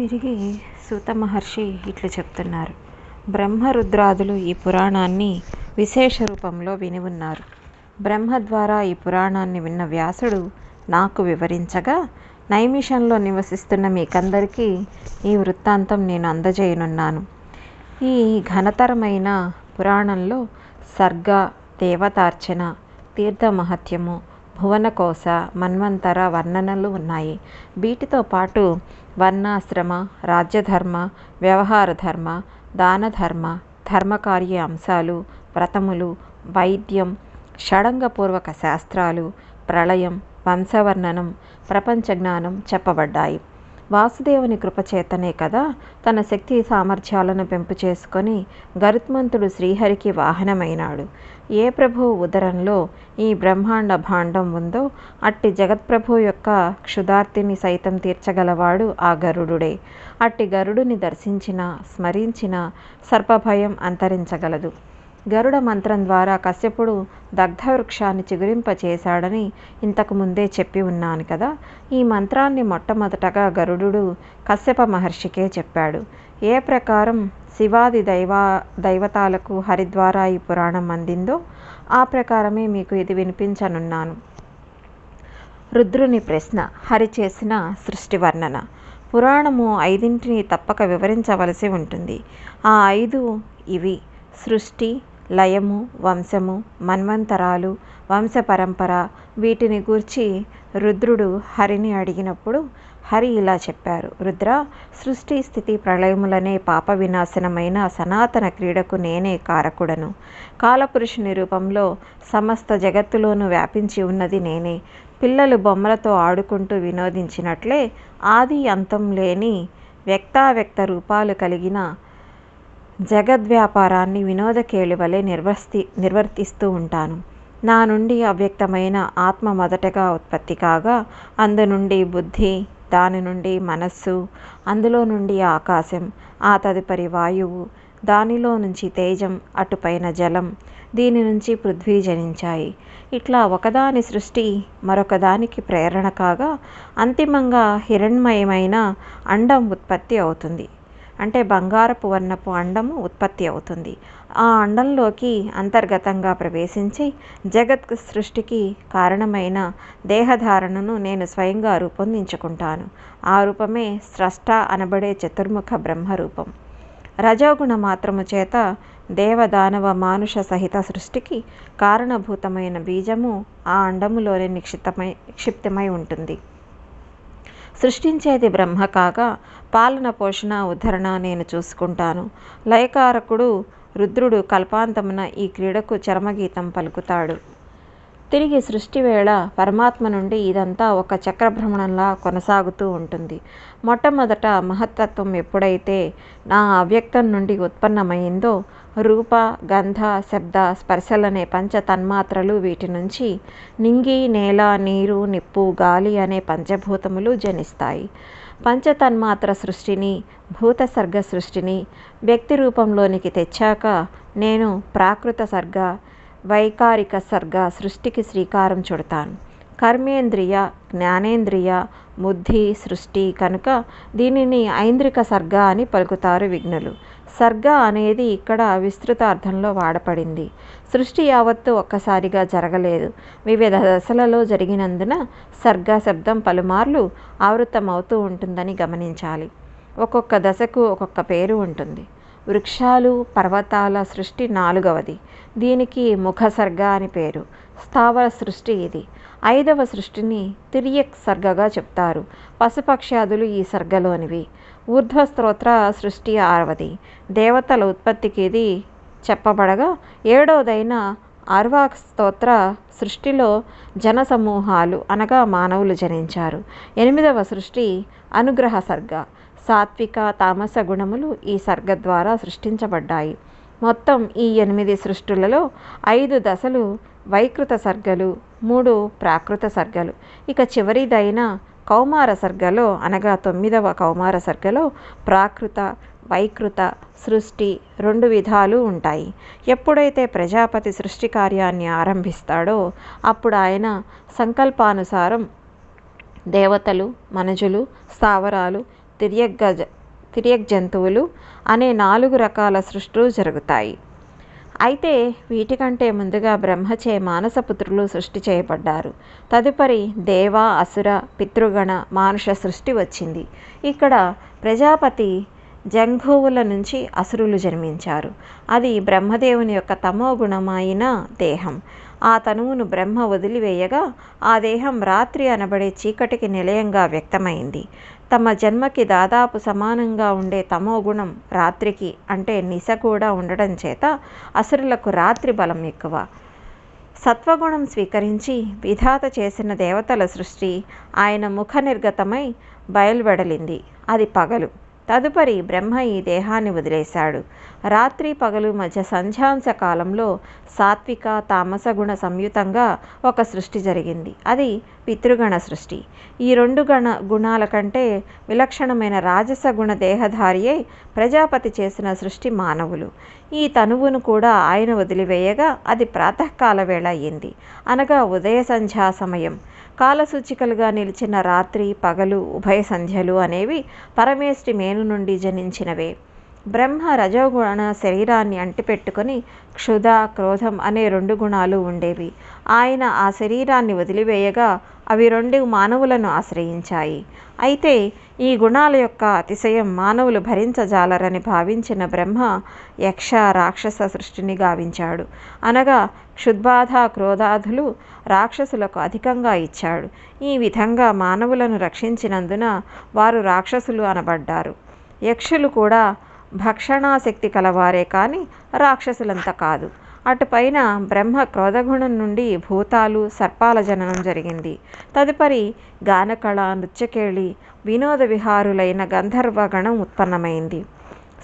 తిరిగి సూత మహర్షి ఇట్లు చెప్తున్నారు. బ్రహ్మరుద్రాదులు ఈ పురాణాన్ని విశేష రూపంలో విని ఉన్నారు. బ్రహ్మ ద్వారా ఈ పురాణాన్ని విన్న వ్యాసుడు నాకు వివరించగా నైమిషంలో నివసిస్తున్న మీకందరికీ ఈ వృత్తాంతం నేను అందజేయనున్నాను. ఈ ఘనతరమైన పురాణంలో సర్గ దేవతార్చన తీర్థమహత్యము భువనకోశ మన్వంతర వర్ణనలు ఉన్నాయి. వీటితో పాటు వర్ణాశ్రమ రాజ్యధర్మ వ్యవహార ధర్మ దానధర్మ ధర్మకార్య అంశాలు వ్రతములు వైద్యం షడంగపూర్వక శాస్త్రాలు ప్రళయం వంశవర్ణనం ప్రపంచ జ్ఞానం చెప్పబడ్డాయి. వాసుదేవుని కృపచేతనే కదా తన శక్తి సామర్థ్యాలను పెంపు చేసుకొని గరుత్మంతుడు శ్రీహరికి వాహనమైనాడు. ఏ ప్రభు ఉదరంలో ఈ బ్రహ్మాండ భాండం ఉందో అట్టి జగత్ప్రభు యొక్క క్షుదార్తిని సైతం తీర్చగలవాడు ఆ గరుడుడే. అట్టి గరుడుని దర్శించిన స్మరించిన సర్పభయం అంతరించగలదు. గరుడ మంత్రం ద్వారా కశ్యపుడు దగ్ధవృక్షాన్ని చిగురింపచేశాడని ఇంతకు ముందే చెప్పి ఉన్నాను కదా. ఈ మంత్రాన్ని మొట్టమొదటగా గరుడు కశ్యప మహర్షికే చెప్పాడు. ఏ ప్రకారం శివాది దైవా దైవతాలకు హరిద్వారా ఈ పురాణం అందిందో ఆ ప్రకారమే మీకు ఇది వినిపించనున్నాను. రుద్రుని ప్రశ్న హరి చేసిన సృష్టి వర్ణన. పురాణము ఐదింటిని తప్పక వివరించవలసి ఉంటుంది. ఆ ఐదు ఇవి. సృష్టి లయము వంశము మన్వంతరాలు వంశ పరంపర వీటిని గూర్చి రుద్రుడు హరిని అడిగినప్పుడు హరి ఇలా చెప్పారు. రుద్ర సృష్టి స్థితి ప్రళయములనే పాప వినాశనమైన సనాతన క్రీడకు నేనే కారకుడను. కాలపురుషుని రూపంలో సమస్త జగత్తులోనూ వ్యాపించి ఉన్నది నేనే. పిల్లలు బొమ్మలతో ఆడుకుంటూ వినోదించినట్లే ఆది అంతం లేని వ్యక్తావ్యక్త రూపాలు కలిగిన జగద్వ్యాపారాన్ని వినోదకేళి వలె నిర్వర్తి నిర్వర్తిస్తూ ఉంటాను. నా నుండి అవ్యక్తమైన ఆత్మ మొదటగా ఉత్పత్తి కాగా అందు నుండి బుద్ధి దాని నుండి మనస్సు అందులో నుండి ఆకాశం ఆ తదుపరి వాయువు దానిలో నుంచి తేజం అటుపైన జలం దీని నుంచి పృథ్వీ జనించాయి. ఇట్లా ఒకదాని సృష్టి మరొకదానికి ప్రేరణ కాగా అంతిమంగా హిరణ్మయమైన అండం ఉత్పత్తి అవుతుంది. అంటే బంగారపు వర్ణపు అండము ఉత్పత్తి అవుతుంది. ఆ అండంలోకి అంతర్గతంగా ప్రవేశించి జగత్ సృష్టికి కారణమైన దేహధారణను నేను స్వయంగా రూపొందించుకుంటాను. ఆ రూపమే స్రష్ట అనబడే చతుర్ముఖ బ్రహ్మరూపం. రజోగుణ మాత్రము చేత దేవదానవ మానుష సహిత సృష్టికి కారణభూతమైన బీజము ఆ అండములోనే నిక్షిప్తమై నిక్షిప్తమై ఉంటుంది. సృష్టించేది బ్రహ్మ కాగా పాలన పోషణ ఉద్ధరణ నేను చూసుకుంటాను. లయకారకుడు రుద్రుడు కల్పాంతమున ఈ క్రీడకు చరమగీతం పలుకుతాడు. తిరిగి సృష్టి వేళ పరమాత్మ నుండి ఇదంతా ఒక చక్రభ్రమణంలా కొనసాగుతూ ఉంటుంది. మొట్టమొదట మహత్తత్వం ఎప్పుడైతే నా అవ్యక్తం నుండి ఉత్పన్నమైందో రూప గంధ శబ్ద స్పర్శలనే పంచ తన్మాత్రలు వీటి నుంచి నింగి నేల నీరు నిప్పు గాలి అనే పంచభూతములు జనిస్తాయి. పంచతన్మాత్ర సృష్టిని భూత సర్గ సృష్టిని వ్యక్తి రూపంలోనికి తెచ్చాక నేను ప్రాకృత సర్గ వైకారిక సర్గ సృష్టికి శ్రీకారం చుడతాను. కర్మేంద్రియ జ్ఞానేంద్రియ బుద్ధి సృష్టి కనుక దీనిని ఐంద్రిక సర్గ అని పలుకుతారు విఘ్నులు. సర్గ అనేది ఇక్కడ విస్తృత అర్థంలో వాడపడింది. సృష్టి యావత్తు ఒక్కసారిగా జరగలేదు. వివిధ దశలలో జరిగినందున సర్గ శబ్దం పలుమార్లు ఆవృతమవుతూ ఉంటుందని గమనించాలి. ఒక్కొక్క దశకు ఒక్కొక్క పేరు ఉంటుంది. వృక్షాలు పర్వతాల సృష్టి నాలుగవది. దీనికి ముఖ సర్గ అని పేరు. స్థావర సృష్టి ఇది. ఐదవ సృష్టిని తిరియక్ సర్గగా చెప్తారు. పశుపక్ష్యాదులు ఈ సర్గలోనివి. ఊర్ధ్వ స్తోత్ర సృష్టి ఆరవది. దేవతల ఉత్పత్తికి ఇది చెప్పబడగా ఏడవదైన ఆర్వాక్ స్తోత్ర సృష్టిలో జన సమూహాలు అనగా మానవులు జనించారు. ఎనిమిదవ సృష్టి అనుగ్రహ సర్గ. సాత్విక తామస గుణములు ఈ సర్గ ద్వారా సృష్టించబడ్డాయి. మొత్తం ఈ ఎనిమిది సృష్టులలో ఐదు దశలు వైకృత సర్గలు మూడు ప్రాకృత సర్గలు. ఇక చివరిదైన కౌమార సర్గలో అనగా తొమ్మిదవ కౌమార సర్గలో ప్రాకృత వైకృత సృష్టి రెండు విధాలు ఉంటాయి. ఎప్పుడైతే ప్రజాపతి సృష్టి కార్యాన్ని ఆరంభిస్తాడో అప్పుడు ఆయన సంకల్పానుసారం దేవతలు మనుజులు స్థావరాలు తిరియక్ జంతువులు అనే నాలుగు రకాల సృష్టులు జరుగుతాయి. అయితే వీటికంటే ముందుగా బ్రహ్మచే మానసపుత్రులు సృష్టి చేయబడ్డారు. తదుపరి దేవ అసుర పితృగణ మానుష సృష్టి వచ్చింది. ఇక్కడ ప్రజాపతి జంఘువుల నుంచి అసురులు జన్మించారు. అది బ్రహ్మదేవుని యొక్క తమో గుణమైన దేహం. ఆ తనువును బ్రహ్మ వదిలివేయగా ఆ దేహం రాత్రి అనబడే చీకటికి నిలయంగా వ్యక్తమైంది. తమ జన్మకి దాదాపు సమానంగా ఉండే తమో గుణం రాత్రికి అంటే నిశ కూడా ఉండడం చేత అసురులకు రాత్రి బలం ఎక్కువ. సత్వగుణం స్వీకరించి విధాత చేసిన దేవతల సృష్టి ఆయన ముఖ నిర్గతమై బయలువెడలింది. అది పగలు. తదుపరి బ్రహ్మ ఈ దేహాన్ని వదిలేశాడు. రాత్రి పగలు మధ్య సంధ్యాంశ కాలంలో సాత్విక తామస గుణ సంయుతంగా ఒక సృష్టి జరిగింది. అది పితృగణ సృష్టి. ఈ రెండు గణ గుణాల కంటే విలక్షణమైన రాజస గుణ దేహధారియే ప్రజాపతి చేసిన సృష్టి మానవులు. ఈ తనువును కూడా ఆయన వదిలివేయగా అది ప్రాతకాల వేళ అయ్యింది. అనగా ఉదయ సంధ్యా సమయం. కాలసూచికలుగా నిలిచిన రాత్రి పగలు ఉభయ సంధ్యలు అనేవి పరమేష్టి మేను నుండి జనించినవే. బ్రహ్మ రజోగుణ శరీరాన్ని అంటిపెట్టుకొని క్షుధ క్రోధం అనే రెండు గుణాలు ఉండేవి. ఆయన ఆ శరీరాన్ని వదిలివేయగా అవి రెండు మానవులను ఆశ్రయించాయి. అయితే ఈ గుణాల యొక్క అతిశయం మానవులు భరించజాలరని భావించిన బ్రహ్మ యక్ష రాక్షస సృష్టిని గావించాడు. అనగా క్షుద్బాధ క్రోధాదులు రాక్షసులకు అధికంగా ఇచ్చాడు. ఈ విధంగా మానవులను రక్షించినందున వారు రాక్షసులు అనబడ్డారు. యక్షులు కూడా భక్షణాశక్తి కలవారే కానీ రాక్షసులంత కాదు. అటుపైన బ్రహ్మ క్రోధగుణం నుండి భూతాలు సర్పాల జననం జరిగింది. తదుపరి గానకళ నృత్యకేళి వినోద విహారులైన గంధర్వగణం ఉత్పన్నమైంది.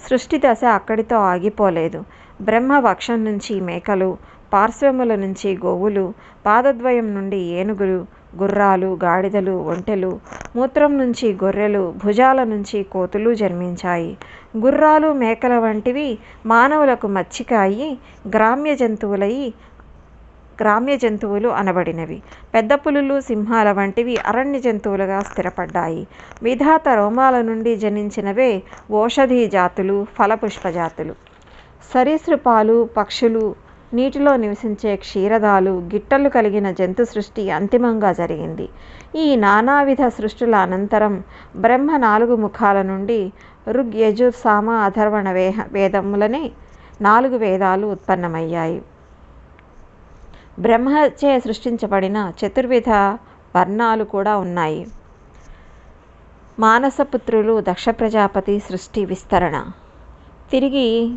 సృష్టి దశ అక్కడితో ఆగిపోలేదు. బ్రహ్మ వక్షం నుంచి మేకలు పార్శ్వముల నుంచి గోవులు పాదద్వయం నుండి ఏనుగులు గుర్రాలు గాడిదలు ఒంటెలు మూత్రం నుంచి గొర్రెలు భుజాల నుంచి కోతులు జన్మించాయి. గుర్రాలు మేకల వంటివి మానవులకు మచ్చిక అయి గ్రామ్య జంతువులయి గ్రామ్య జంతువులు అనబడినవి. పెద్ద పులులు సింహాల వంటివి అరణ్య జంతువులుగా స్థిరపడ్డాయి. విధాత రోమాల నుండి జనించినవే ఓషధీ జాతులు ఫలపుష్ప జాతులు. సరీసృపాలు పక్షులు నీటిలో నివసించే క్షీరదాలు గిట్టలు కలిగిన జంతు సృష్టి అంతిమంగా జరిగింది. ఈ నానావిధ సృష్టుల అనంతరం బ్రహ్మ నాలుగు ముఖాల నుండి ఋగ్ యజుర్ సామ అథర్వణ వేహ వేదములనే నాలుగు వేదాలు ఉత్పన్నమయ్యాయి. బ్రహ్మచే సృష్టించబడిన చతుర్విధ వర్ణాలు కూడా ఉన్నాయి. మానసపుత్రులు దక్ష ప్రజాపతి సృష్టి విస్తరణ. తిరిగి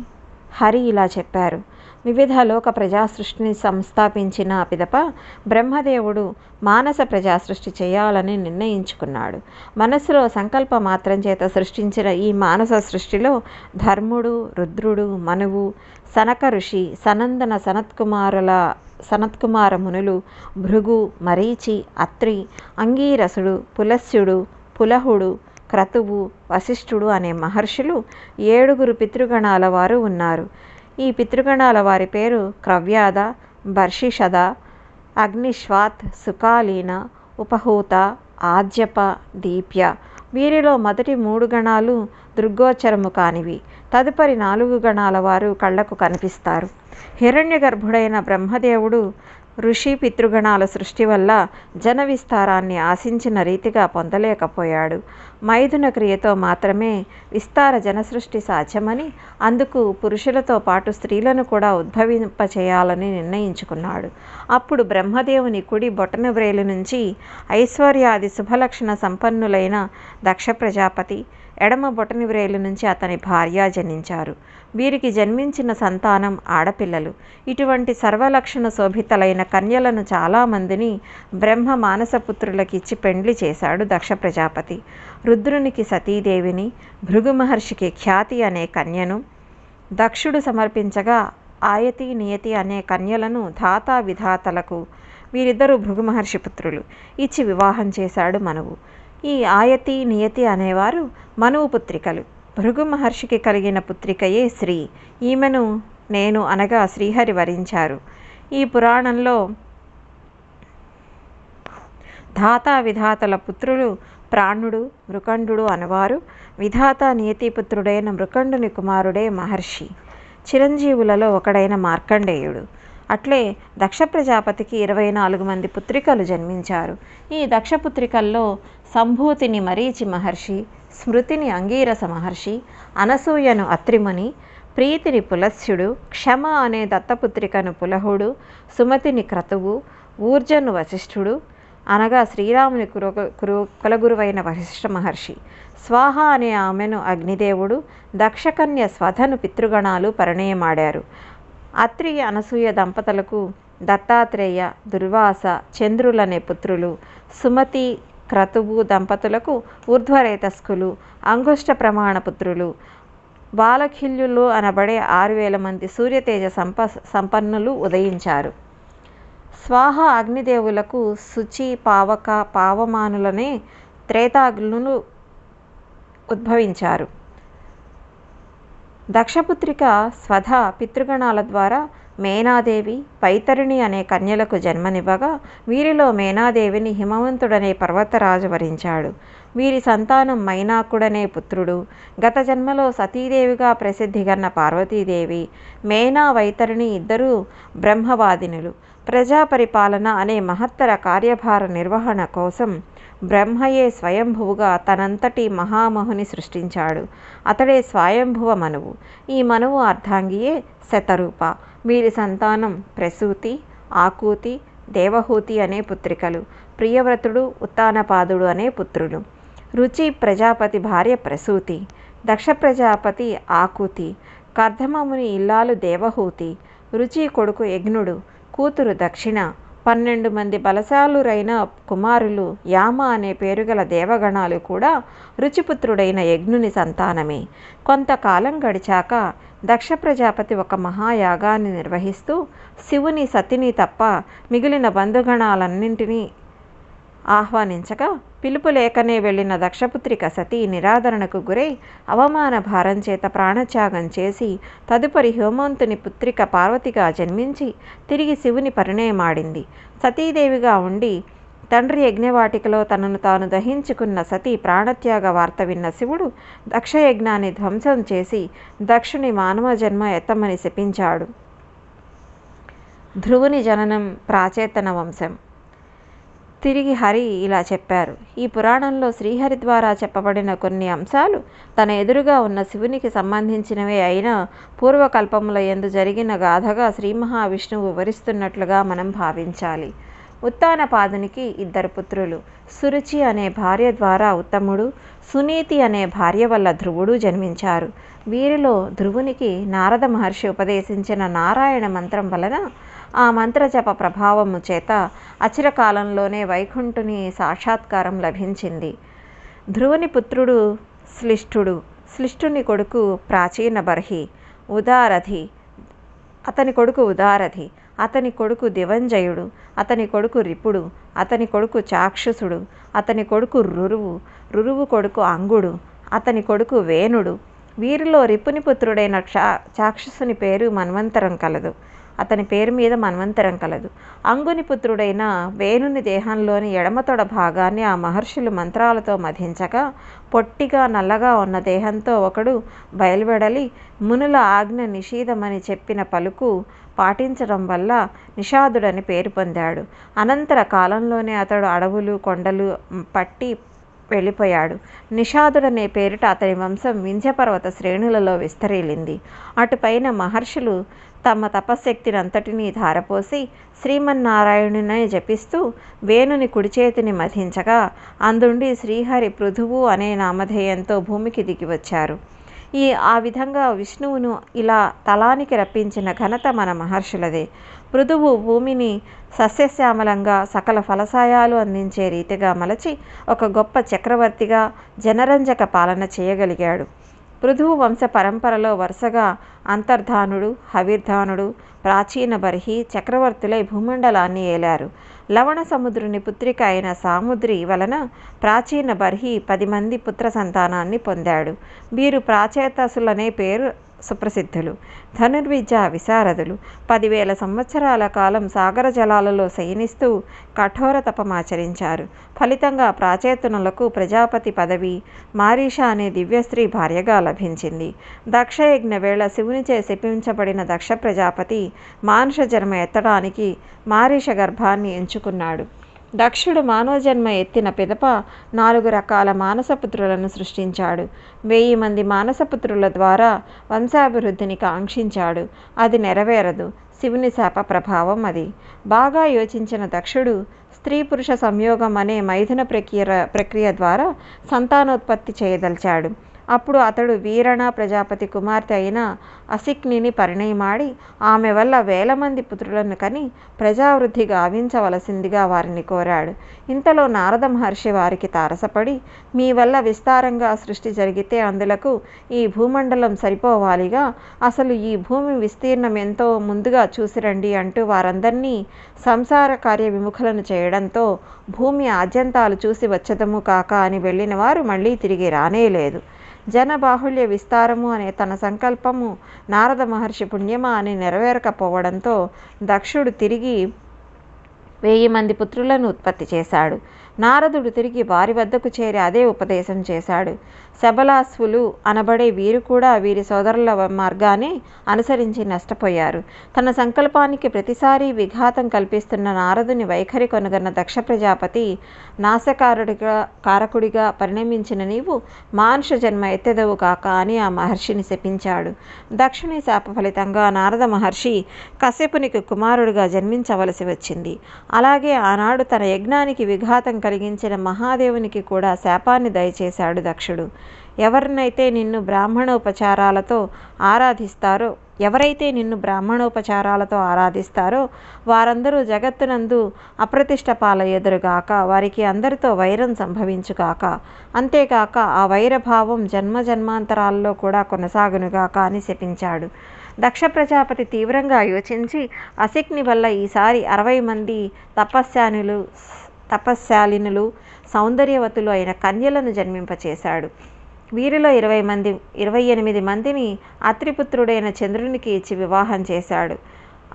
హరి ఇలా చెప్పారు. వివిధ లోక ప్రజాసృష్టిని సంస్థాపించిన పిదప బ్రహ్మదేవుడు మానస ప్రజాసృష్టి చేయాలని నిర్ణయించుకున్నాడు. మనస్సులో సంకల్ప మాత్రం చేత సృష్టించిన ఈ మానస సృష్టిలో ధర్ముడు రుద్రుడు మనువు సనక ఋషి సనందన సనత్కుమారుల సనత్కుమార మునులు భృగు మరీచి అత్రి అంగీరసుడు పులస్యుడు పులహుడు క్రతువు వశిష్ఠుడు అనే మహర్షులు ఏడుగురు పితృగణాల వారు ఉన్నారు. ఈ పితృగణాల వారి పేరు క్రవ్యాద బర్షిషద అగ్నిశ్వాత్ సుకాలీన ఉపహూత ఆద్యప దీప్య. వీరిలో మొదటి మూడు గణాలు దృగ్గోచరము కానివి. తదుపరి నాలుగు గణాల వారు కళ్ళకు కనిపిస్తారు. హిరణ్య గర్భుడైన బ్రహ్మదేవుడు ఋషి పితృగణాల సృష్టి వల్ల జన విస్తారాన్ని ఆశించిన రీతిగా పొందలేకపోయాడు. మైథున క్రియతో మాత్రమే విస్తార జనసృష్టి సాధ్యమని అందుకు పురుషులతో పాటు స్త్రీలను కూడా ఉద్భవింపచేయాలని నిర్ణయించుకున్నాడు. అప్పుడు బ్రహ్మదేవుని కుడి బొటనవ్రేలు నుంచి ఐశ్వర్యాది శుభలక్షణ సంపన్నులైన దక్ష ప్రజాపతి ఎడమ బొటని వ్రేలు నుంచి అతని భార్య జనించారు. వీరికి జన్మించిన సంతానం ఆడపిల్లలు. ఇటువంటి సర్వలక్షణ శోభితలైన కన్యలను చాలామందిని బ్రహ్మ మానసపుత్రులకు ఇచ్చి పెండ్లి చేశాడు దక్ష ప్రజాపతి. రుద్రునికి సతీదేవిని భృగు మహర్షికి ఖ్యాతి అనే కన్యను దక్షుడు సమర్పించగా ఆయతి నియతి అనే కన్యలను ధాతా విధాతలకు వీరిద్దరూ భృగు మహర్షి పుత్రులు. ఇచ్చి వివాహం చేశాడు మనవు. ఈ ఆయతి నియతి అనేవారు మనువు పుత్రికలు భృగు మహర్షికి కలిగిన పుత్రికయే శ్రీ. ఈమెను నేను అనగా శ్రీహరి వరించారు. ఈ పురాణంలో ధాతా విధాతల పుత్రులు ప్రాణుడు మృకండు అనవారు. విధాత నియతిపుత్రుడైన మృకండుని కుమారుడే మహర్షి. చిరంజీవులలో ఒకడైన మార్కండేయుడు. అట్లే దక్ష ప్రజాపతికి ఇరవై నాలుగు మంది పుత్రికలు జన్మించారు. ఈ దక్ష పుత్రికల్లో సంభూతిని మరీచి మహర్షి స్మృతిని అంగీరస మహర్షి అనసూయను అత్రిముని ప్రీతిని పులస్యుడు క్షమ అనే దత్తపుత్రికను పులహుడు సుమతిని క్రతువు ఊర్జను వశిష్ఠుడు అనగా శ్రీరాముని కురు కురు కులగురువైన వశిష్ఠ మహర్షి. స్వాహ అనే ఆమెను అగ్నిదేవుడు దక్షకన్య స్వధను పితృగణాలు పరిణయమాడారు. అత్రి అనసూయ దంపతులకు దత్తాత్రేయ దుర్వాస చంద్రులనే పుత్రులు సుమతి క్రతువు దంపతులకు ఊర్ధ్వరేతస్కులు అంగుష్ట ప్రమాణ పుత్రులు. బాలఖిల్యులు అనబడే ఆరు వేల మంది సూర్యతేజ సంప సంపన్నులు ఉదయించారు. స్వాహ అగ్నిదేవులకు శుచి పావక పావమానులనే త్రేతాగ్నులు ఉద్భవించారు. దక్షపుత్రిక స్వధ పితృగణాల ద్వారా మేనాదేవి పైతరిణి అనే కన్యలకు జన్మనివ్వగా వీరిలో మేనాదేవిని హిమవంతుడనే పర్వతరాజు వరించాడు. వీరి సంతానం మైనాకుడనే పుత్రుడు. గత జన్మలో సతీదేవిగా ప్రసిద్ధిగన్న పార్వతీదేవి మేనా వైతరిణి ఇద్దరూ బ్రహ్మవాదినులు. ప్రజాపరిపాలన అనే మహత్తర కార్యభార నిర్వహణ కోసం బ్రహ్మయే స్వయంభువుగా తనంతటి మహామహుని సృష్టించాడు. అతడే స్వయంభువ మనువు ఈ మనువు అర్ధాంగియే శతరూప. వీరి సంతానం ప్రసూతి ఆకూతి దేవహూతి అనే పుత్రికలు. ప్రియవ్రతుడు ఉత్తానపాదుడు అనే పుత్రులు. రుచి ప్రజాపతి భార్య ప్రసూతి. దక్ష ప్రజాపతి ఆకూతి. కర్ధమముని ఇల్లాలు దేవహూతి. రుచి కొడుకు యజ్ఞుడు. కూతురు దక్షిణ. పన్నెండు మంది బలశాలురైన కుమారులు యామ అనే పేరుగల దేవగణాలు కూడా రుచిపుత్రుడైన యజ్ఞుని సంతానమే. కొంతకాలం గడిచాక దక్ష ప్రజాపతి ఒక మహాయాగాన్ని నిర్వహిస్తూ శివుని సతిని తప్ప మిగిలిన బంధుగణాలన్నింటినీ ఆహ్వానించగా పిలుపు లేకనే వెళ్ళిన దక్షపుత్రిక సతీ నిరాదరణకు గురై అవమాన భారం చేత ప్రాణత్యాగం చేసి తదుపరి హేమంతుని పుత్రిక పార్వతిగా జన్మించి తిరిగి శివుని పరిణయమాడింది. సతీదేవిగా ఉండి తండ్రి యజ్ఞవాటికలో తనను తాను దహించుకున్న సతీ ప్రాణత్యాగ వార్త విన్న శివుడు దక్షయజ్ఞాన్ని ధ్వంసం చేసి దక్షుని మానవ జన్మ ఎత్తమని శపించాడు. ధ్రువుని జననం ప్రాచేతన వంశం. తిరిగి హరి ఇలా చెప్పారు. ఈ పురాణంలో శ్రీహరి ద్వారా చెప్పబడిన కొన్ని అంశాలు తన ఎదురుగా ఉన్న శివునికి సంబంధించినవే అయినా పూర్వకల్పముల ఎందు జరిగిన గాథగా శ్రీ మహావిష్ణువు వివరిస్తున్నట్లుగా మనం భావించాలి. ఉత్తానపాదునికి ఇద్దరు పుత్రులు సురుచి అనే భార్య ద్వారా ఉత్తముడు సునీతి అనే భార్య వల్ల ధ్రువుడు జన్మించారు. వీరిలో ధ్రువునికి నారద మహర్షి ఉపదేశించిన నారాయణ మంత్రం వలన ఆ మంత్రజప ప్రభావము చేత అచిరకాలంలోనే వైకుంఠుని సాక్షాత్కారం లభించింది. ధ్రువుని పుత్రుడు శ్లిష్ఠుడు శ్లిష్ఠుని కొడుకు ప్రాచీన బర్హి ఉదారథి అతని కొడుకు ఉదారథి అతని కొడుకు దివంజయుడు అతని కొడుకు రిపుడు అతని కొడుకు చాక్షుసుడు అతని కొడుకు రురువు రురువు కొడుకు అంగుడు అతని కొడుకు వేణుడు. వీరిలో రిపుని పుత్రుడైన చా చాక్షుసుని పేరు మన్వంతరం కలదు. అతని పేరు మీద మన్వంతరం కలదు. అంగుని పుత్రుడైన వేణుని దేహంలోని ఎడమతొడ భాగాన్ని ఆ మహర్షులు మంత్రాలతో మధించగా పొట్టిగా నల్లగా ఉన్న దేహంతో ఒకడు బయలువెడలి మునుల ఆజ్ఞ నిషీధమని చెప్పిన పలుకు పాటించడం వల్ల నిషాదుడని పేరు పొందాడు. అనంతర కాలంలోనే అతడు అడవులు కొండలు పట్టి వెళ్ళిపోయాడు. నిషాదుడనే పేరిట అతని వంశం వింధ్యపర్వత శ్రేణులలో విస్తరిల్లింది. అటుపైన మహర్షులు తమ తపశ్శక్తిని అంతటినీ ధారపోసి శ్రీమన్నారాయణునే జపిస్తూ వేణుని కుడిచేతిని మధించగా అందుండి శ్రీహరి పృథువు అనే నామధేయంతో భూమికి దిగి వచ్చారు. ఈ ఆ విధంగా విష్ణువును ఇలా తలానికి రప్పించిన ఘనత మన మహర్షులదే. పృథువు భూమిని సస్యశ్యామలంగా సకల ఫలసాయాలు అందించే రీతిగా మలచి ఒక గొప్ప చక్రవర్తిగా జనరంజక పాలన చేయగలిగాడు. పృథువు వంశ పరంపరలో వరుసగా అంతర్ధానుడు హవిర్ధానుడు ప్రాచీన బర్హి చక్రవర్తులై భూమండలాన్ని ఏలారు. లవణ సముద్రుని పుత్రిక అయిన సాముద్రి వలన ప్రాచీన బర్హి పది మంది పుత్ర సంతానాన్ని పొందాడు. వీరు ప్రాచేతసులనే పేరు సుప్రసిద్ధులు. ధనుర్విద్య విశారదులు పదివేల సంవత్సరాల కాలం సాగర జలాలలో శయనిస్తూ కఠోర తపమాచరించారు. ఫలితంగా ప్రాచేతనులకు ప్రజాపతి పదవి మారీష అనే దివ్యస్త్రీ భార్యగా లభించింది. దక్షయజ్ఞ వేళ శివునిచే శపించబడిన దక్ష ప్రజాపతి మానుష జన్మ ఎత్తడానికి మారీష గర్భాన్ని ఎంచుకున్నాడు. దక్షుడు మానవ జన్మ ఎత్తిన పిదప నాలుగు రకాల మానసపుత్రులను సృష్టించాడు. వెయ్యి మంది మానసపుత్రుల ద్వారా వంశాభివృద్ధిని కాంక్షించాడు. అది నెరవేరదు. శివుని శాప ప్రభావం అది. బాగా యోచించిన దక్షుడు స్త్రీ పురుష సంయోగం అనే మైథున ప్రక్రియ ప్రక్రియ ద్వారా సంతానోత్పత్తి చేయదలిచాడు. అప్పుడు అతడు వీరణ ప్రజాపతి కుమార్తె అయిన అసిక్నిని పరిణయమాడి ఆమె వల్ల వేల మంది పుత్రులను కని ప్రజావృద్ధి గావించవలసిందిగా వారిని కోరాడు. ఇంతలో నారద మహర్షి వారికి తారసపడి మీ వల్ల విస్తారంగా సృష్టి జరిగితే అందులకు ఈ భూమండలం సరిపోవాలిగా అసలు ఈ భూమి విస్తీర్ణం ఎంతో ముందుగా చూసిరండి అంటూ వారందరినీ సంసార కార్య విముఖులను చేయడంతో భూమి ఆద్యంతాలు చూసి వచ్చదము కాక అని వెళ్ళిన వారు మళ్ళీ తిరిగి రానేలేదు. జనబాహుళ్య విస్తారము అనే తన సంకల్పము నారద మహర్షి పుణ్యమా అని నెరవేరకపోవడంతో దక్షుడు తిరిగి వెయ్యి మంది పుత్రులను ఉత్పత్తి చేశాడు. నారదుడు తిరిగి వారి వద్దకు చేరి అదే ఉపదేశం చేశాడు. శబలాస్వులు అనబడే వీరు కూడా వీరి సోదరుల మార్గాన్ని అనుసరించి నష్టపోయారు. తన సంకల్పానికి ప్రతిసారి విఘాతం కల్పిస్తున్న నారదుని వైఖరి కొనుగొన్న దక్ష ప్రజాపతి నాశకారుడిగా కారకుడిగా పరిణమించిన నీవు మానుష జన్మ ఎత్తెదవు కాక అని ఆ మహర్షిని శపించాడు. దక్షిణి శాప ఫలితంగా నారద మహర్షి కశ్యపునికి కుమారుడిగా జన్మించవలసి వచ్చింది. అలాగే ఆనాడు తన యజ్ఞానికి విఘాతం కలిగించిన మహాదేవునికి కూడా శాపాన్ని దయచేశాడు దక్షుడు. ఎవరినైతే నిన్ను బ్రాహ్మణోపచారాలతో ఆరాధిస్తారో ఎవరైతే నిన్ను బ్రాహ్మణోపచారాలతో ఆరాధిస్తారో వారందరూ జగత్తునందు అప్రతిష్ట పాలయ్యెదురుగాక వారికి అందరితో వైరం సంభవించుగాక. అంతేకాక ఆ వైరభావం జన్మ జన్మాంతరాల్లో కూడా కొనసాగునుగాక అని శపించాడు. దక్ష ప్రజాపతి తీవ్రంగా యోచించి అసిక్ని వల్ల ఈసారి అరవై మంది తపస్యానులు తపశ్శాలినులు సౌందర్యవతులు అయిన కన్యలను జన్మింపచేశాడు. వీరిలో ఇరవై మంది ఇరవై ఎనిమిది మందిని అత్రిపుత్రుడైన చంద్రునికి ఇచ్చి వివాహం చేశాడు.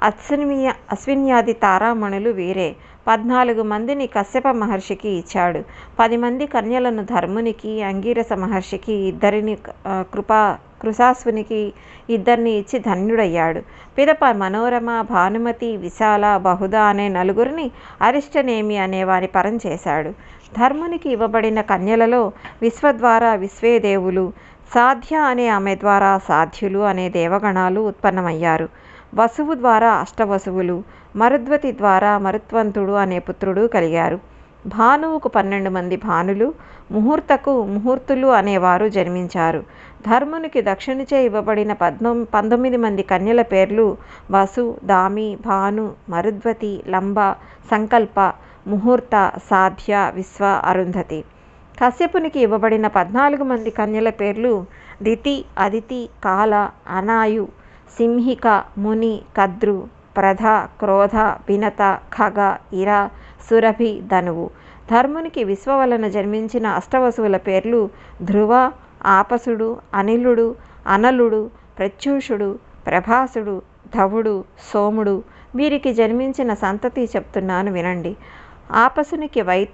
అశ్విన్య అశ్విన్యాది తారామణులు వీరే. పద్నాలుగు మందిని కశ్యప మహర్షికి ఇచ్చాడు. పది మంది కన్యలను ధర్మునికి అంగీరస మహర్షికి ఇద్దరిని కృపా కృశాశ్వునికి ఇద్దరిని ఇచ్చి ధన్యుడయ్యాడు. పిదప మనోరమ భానుమతి విశాల బహుదా అనే నలుగురిని అరిష్టనేమి అనేవారి పరం చేశాడు. ధర్మునికి ఇవ్వబడిన కన్యలలో విశ్వద్వారా విశ్వేదేవులు సాధ్య అనే ఆమె ద్వారా సాధ్యులు అనే దేవగణాలు ఉత్పన్నమయ్యారు. వసువు ద్వారా అష్టవసువులు మరుద్వతి ద్వారా మరుత్వంతుడు అనే పుత్రుడు కలిగారు. భానువుకు పన్నెండు మంది భానులు ముహూర్తకు ముహూర్తులు అనేవారు జన్మించారు. ధర్మునికి దక్షిణచే ఇవ్వబడిన పద్నొ పంతొమ్మిది మంది కన్యల పేర్లు వసు దామి భాను మరుద్వతి లంబ సంకల్ప ముహూర్త సాధ్య విశ్వ అరుంధతి. కశ్యపునికి ఇవ్వబడిన పద్నాలుగు మంది కన్యల పేర్లు దితి అదితి కాల అనాయు సింహిక ముని కద్రు ప్రధ క్రోధ వినత ఖగ ఇర సురభి ధనువు. ధర్మునికి విశ్వ వలన జన్మించిన అష్టవసువుల పేర్లు ధ్రువ ఆపసుడు అనిలుడు అనలుడు ప్రత్యూషుడు ప్రభాసుడు ధవుడు సోముడు వీరికి జన్మించిన సంతతి చెప్తున్నాను వినండి. ఆపసునికి వై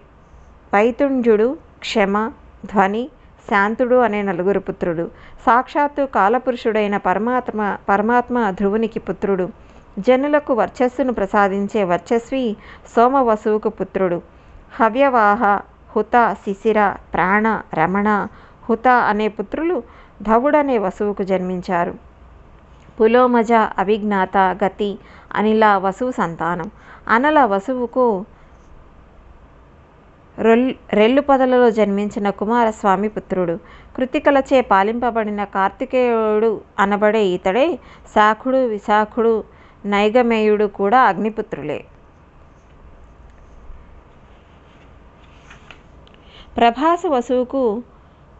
వైతుంజుడు క్షమ ధ్వని శాంతుడు అనే నలుగురు పుత్రుడు. సాక్షాత్తు కాలపురుషుడైన పరమాత్మ పరమాత్మ ధ్రువునికి పుత్రుడు. జనులకు వర్చస్సును ప్రసాదించే వర్చస్వి సోమవసువుకు పుత్రుడు. హవ్యవాహ హుత శిశిర ప్రాణ రమణ హుత అనే పుత్రులు ధవుడనే వసువుకు జన్మించారు. పులోమజ అవిజ్ఞాత గతి అనిల వసువు సంతానం. అనల వసువుకు రెల్లు పొదలలో జన్మించిన కుమారస్వామి పుత్రుడు. కృతికలచే పాలింపబడిన కార్తికేయుడు అనబడే ఇతడే శాఖుడు విశాఖుడు నైగమేయుడు కూడా అగ్నిపుత్రులే. ప్రభాస వసువుకు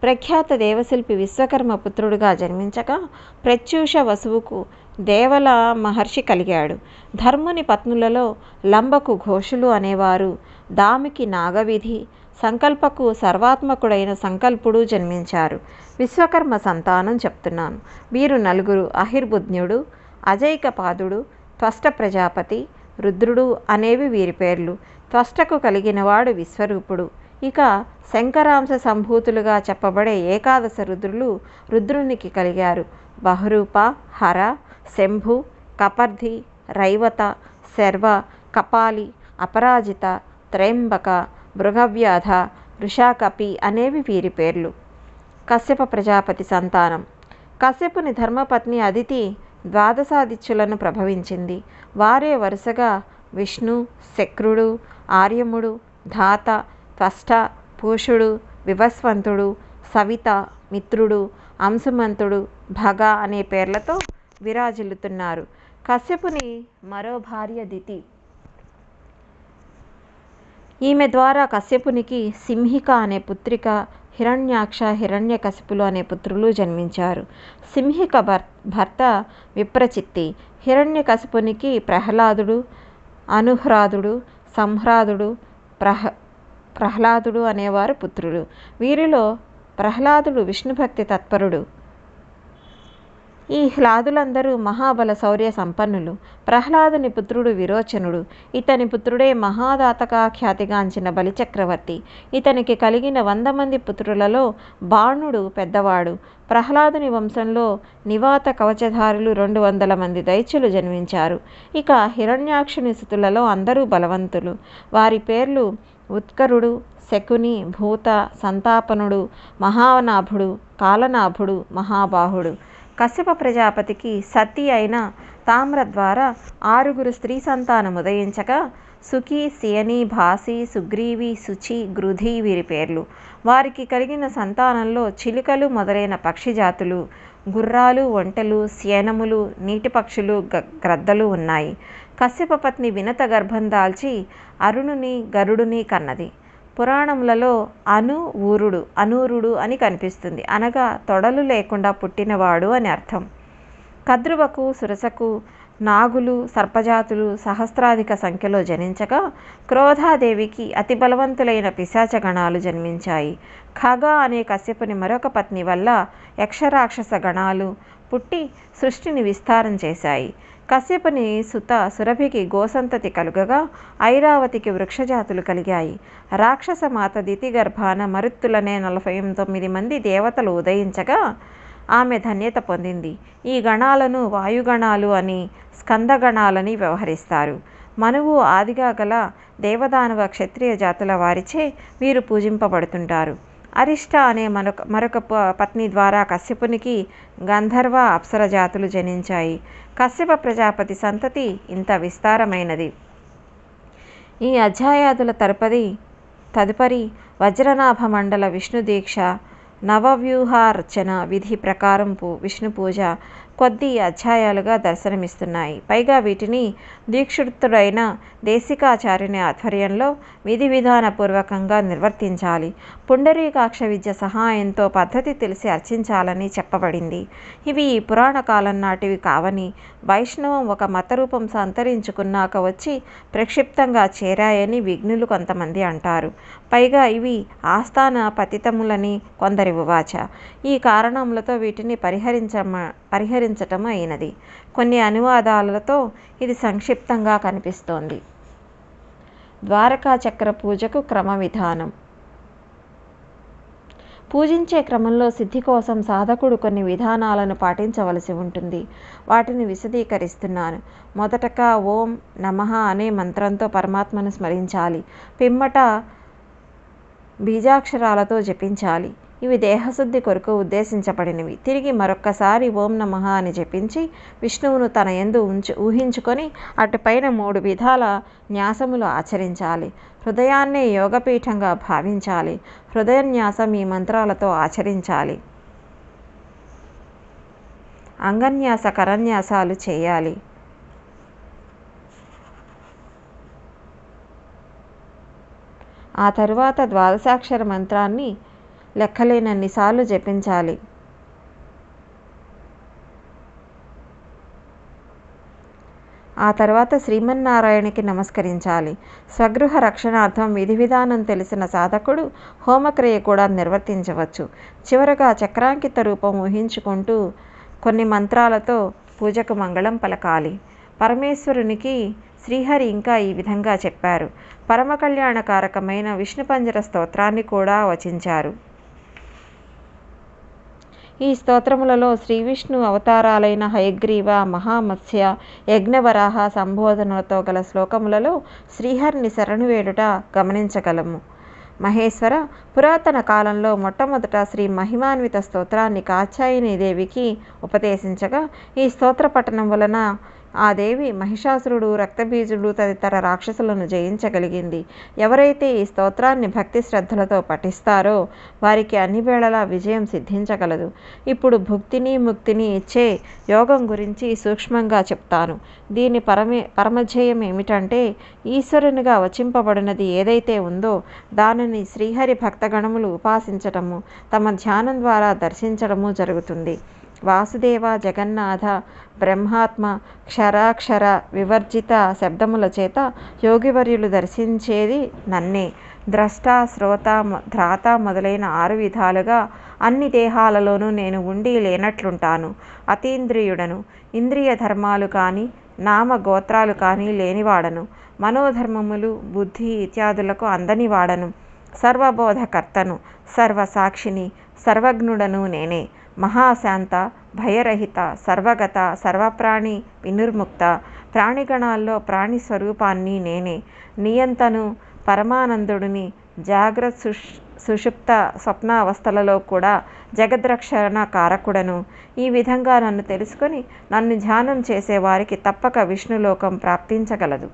ప్రఖ్యాత దేవశిల్పి విశ్వకర్మ పుత్రుడుగా జన్మించగా ప్రత్యూష వసువుకు దేవల మహర్షి కలిగాడు. ధర్ముని పత్నులలో లంబకు ఘోషులు అనేవారు. దామికి నాగవిధి సంకల్పకు సర్వాత్మకుడైన సంకల్పుడు జన్మించారు. విశ్వకర్మ సంతానం చెప్తున్నాను. వీరు నలుగురు అహిర్బుజ్ఞుడు అజైకపాదుడు త్వష్ట ప్రజాపతి రుద్రుడు అనేవి వీరి పేర్లు. త్వష్టకు కలిగినవాడు విశ్వరూపుడు. ఇక శంకరాంశ సంభూతులుగా చెప్పబడే ఏకాదశ రుద్రులు రుద్రునికి కలిగారు. బహరూప హర శంభు కపర్ధి రైవత శర్వ కపాలి అపరాజిత త్రయంబక మృగవ్యాధ వృషాకపి అనేవి వీరి పేర్లు. కశ్యప ప్రజాపతి సంతానం. కశ్యపుని ధర్మపత్ని అదితి ద్వాదశాదిత్యులను ప్రభవించింది. వారే వరుసగా విష్ణు శక్రుడు ఆర్యముడు ధాత త్వష్ట పూషుడు వివస్వంతుడు సవిత మిత్రుడు అంశుమంతుడు భగ అనే పేర్లతో విరాజిల్లుతున్నారు. కశ్యపుని మరో భార్య దితి. ఈమె ద్వారా కశ్యపునికి సింహిక అనే పుత్రిక హిరణ్యాక్ష హిరణ్య కశిపులు అనే పుత్రులు జన్మించారు. సింహిక భర్ భర్త విప్రచిత్తి. హిరణ్య కశిపునికి ప్రహ్లాదుడు అనుహ్రాదుడు సంహ్రాదుడు ప్రహ ప్రహ్లాదుడు అనేవారు పుత్రులు వీరిలో ప్రహ్లాదుడు విష్ణుభక్తి తత్పరుడు. ఈ హ్లాదులందరూ మహాబల శౌర్య సంపన్నులు. ప్రహ్లాదుని పుత్రుడు విరోచనుడు. ఇతని పుత్రుడే మహాదాతగా ఖ్యాతిగాంచిన బలిచక్రవర్తి. ఇతనికి కలిగిన వంద మంది పుత్రులలో బాణుడు పెద్దవాడు. ప్రహ్లాదుని వంశంలో నివాత కవచధారులు రెండు వందల మంది దైత్యులు జన్మించారు. ఇక హిరణ్యాక్షుని సుతులలో అందరూ బలవంతులు. వారి పేర్లు ఉత్కరుడు శకుని భూత సంతాపనుడు మహానాభుడు కాలనాభుడు మహాబాహుడు. కశ్యప ప్రజాపతికి సతీ అయిన తామ్ర ద్వారా ఆరుగురు స్త్రీ సంతానం ఉదయించగా సుఖి సియని భాసి సుగ్రీవి శుచి గృధి వీరి పేర్లు. వారికి కలిగిన సంతానంలో చిలుకలు మొదలైన పక్షి జాతులు గుర్రాలు ఒంటెలు శయనములు నీటి పక్షులు గ్రద్దలు ఉన్నాయి. కశ్యప పత్ని వినత గర్భం దాల్చి అరుణుని గరుడుని కన్నది. పురాణములలో అను ఊరుడు అనూరుడు అని కనిపిస్తుంది. అనగా తొడలు లేకుండా పుట్టినవాడు అని అర్థం. కద్రువకు సురసకు నాగులు సర్పజాతులు సహస్రాధిక సంఖ్యలో జనించగా క్రోధాదేవికి అతి బలవంతులైన పిశాచగణాలు జన్మించాయి. ఖగ అనే కశ్యపుని మరొక పత్ని వల్ల యక్షరాక్షస గణాలు పుట్టి సృష్టిని విస్తారం చేశాయి. కశ్యపుని సుత సురభికి గోసంతతి కలుగగా ఐరావతికి వృక్షజాతులు కలిగాయి. రాక్షస మాత దితి గర్భాన మరుత్తులనే నలభై తొమ్మిది మంది దేవతలు ఉదయించగా ఆమె ధన్యత పొందింది. ఈ గణాలను వాయుగణాలు అని స్కందగణాలని వ్యవహరిస్తారు. మనువు ఆదిగా గల దేవదానవ క్షత్రియ జాతుల వారిచే వీరు పూజింపబడుతుంటారు. అరిష్ట అనే మరొక మరొక పత్ని ద్వారా కశ్యపునికి గంధర్వ అప్సర జాతులు జనించాయి. కశ్యప ప్రజాపతి సంతతి ఇంత విస్తారమైనది. ఈ అధ్యాయాదుల తరపది తదుపరి వజ్రనాభ మండల విష్ణు దీక్ష నవవ్యూహార్చన విధి ప్రకారం పూ విష్ణు పూజ కొద్ది అధ్యాయాలుగా దర్శనమిస్తున్నాయి. పైగా వీటిని దీక్షితుడైన దేశికాచార్యుని ఆధ్వర్యంలో విధి విధానపూర్వకంగా నిర్వర్తించాలి. పుండరీకాక్ష విద్య సహాయంతో పద్ధతి తెలిసి అర్చించాలని చెప్పబడింది. ఇవి ఈ పురాణ కాలం నాటివి కావని వైష్ణవం ఒక మతరూపం సంతరించుకున్నాక వచ్చి ప్రక్షిప్తంగా చేరాయని విఘ్నులు కొంతమంది అంటారు. పైగా ఇవి ఆస్థాన పతితములని కొందరి ఉవాచ ఈ కారణములతో వీటిని పరిహరించమ పరిహరించటం అయినది. కొన్ని అనువాదాలతో ఇది సంక్షిప్తంగా కనిపిస్తోంది. ద్వారకా చక్ర పూజకు క్రమ విధానం పూజించే క్రమంలో సిద్ధి కోసం సాధకుడు కొన్ని విధానాలను పాటించవలసి ఉంటుంది. వాటిని విశదీకరిస్తున్నాను. మొదటగా ఓం నమ అనే మంత్రంతో పరమాత్మను స్మరించాలి. పిమ్మట బీజాక్షరాలతో జపించాలి. ఇవి దేహశుద్ధి కొరకు ఉద్దేశించబడినవి. తిరిగి మరొక్కసారి ఓం నమ అని జపించి విష్ణువును తన ఎందు ఉంచు ఊహించుకొని అటుపైన మూడు విధాల న్యాసములు ఆచరించాలి. హృదయాన్నే యోగపీఠంగా భావించాలి. హృదయన్యాసం ఈ మంత్రాలతో ఆచరించాలి. అంగన్యాస కరన్యాసాలు చేయాలి. ఆ తరువాత ద్వాదశాక్షర మంత్రాన్ని లెక్కలేనన్నిసార్లు జపించాలి. ఆ తర్వాత శ్రీమన్నారాయణకి నమస్కరించాలి. స్వగృహ రక్షణార్థం విధి విధానం తెలిసిన సాధకుడు హోమక్రియ కూడా నిర్వర్తించవచ్చు. చివరగా చక్రాంకిత రూపం ఊహించుకుంటూ కొన్ని మంత్రాలతో పూజకు మంగళం పలకాలి. పరమేశ్వరునికి శ్రీహరి ఇంకా ఈ విధంగా చెప్పారు. పరమ కళ్యాణకారకమైన విష్ణుపంజర స్తోత్రాన్ని కూడా వచించారు. ఈ స్తోత్రములలో శ్రీ విష్ణు అవతారాలైన హయగ్రీవ మహామత్స్య యజ్ఞవరాహ సంబోధనలతో గల శ్లోకములలో శ్రీహరిని శరణు వేడుట గమనించగలము. మహేశ్వర పురాతన కాలంలో మొట్టమొదట శ్రీ మహిమాన్విత స్తోత్రాన్ని కాచాయిని దేవికి ఉపదేశించగా ఈ స్తోత్ర పఠనం వలన ఆ దేవి మహిషాసురుడు రక్తబీజుడు తదితర రాక్షసులను జయించగలిగింది. ఎవరైతే ఈ స్తోత్రాన్ని భక్తి శ్రద్ధలతో పఠిస్తారో వారికి అన్ని వేళలా విజయం సిద్ధించగలదు. ఇప్పుడు భుక్తిని ముక్తిని ఇచ్చే యోగం గురించి సూక్ష్మంగా చెప్తాను. దీని పరమే పరమధ్యేయం ఏమిటంటే ఈశ్వరునిగా వచింపబడినది ఏదైతే ఉందో దానిని శ్రీహరి భక్తగణములు ఉపాసించటము తమ ధ్యానం ద్వారా దర్శించడము జరుగుతుంది. వాసుదేవ జగన్నాథ బ్రహ్మాత్మ క్షరాక్షర వివర్జిత శబ్దముల చేత యోగివర్యులు దర్శించేది నన్నే. ద్రష్ట శ్రోత ధ్రాత మొదలైన ఆరు విధాలుగా అన్ని దేహాలలోనూ నేను ఉండి లేనట్లుంటాను. అతీంద్రియుడను ఇంద్రియ ధర్మాలు కానీ నామ గోత్రాలు కానీ లేనివాడను. మనోధర్మములు బుద్ధి ఇత్యాదులకు అందనివాడను సర్వబోధకర్తను సర్వసాక్షిని సర్వజ్ఞుడను నేనే. మహాశాంత భయరహిత సర్వగత సర్వప్రాణి వినిర్ముక్త ప్రాణిగణాల్లో ప్రాణి స్వరూపాన్ని నేనే నియంతను పరమానందుడిని జాగ్రత్త సుష్ సుషుప్త స్వప్నావస్థలలో కూడా జగద్రక్షణ కారకుడను. ఈ విధంగా నన్ను తెలుసుకొని నన్ను ధ్యానం చేసేవారికి తప్పక విష్ణులోకం ప్రాప్తించగలదు.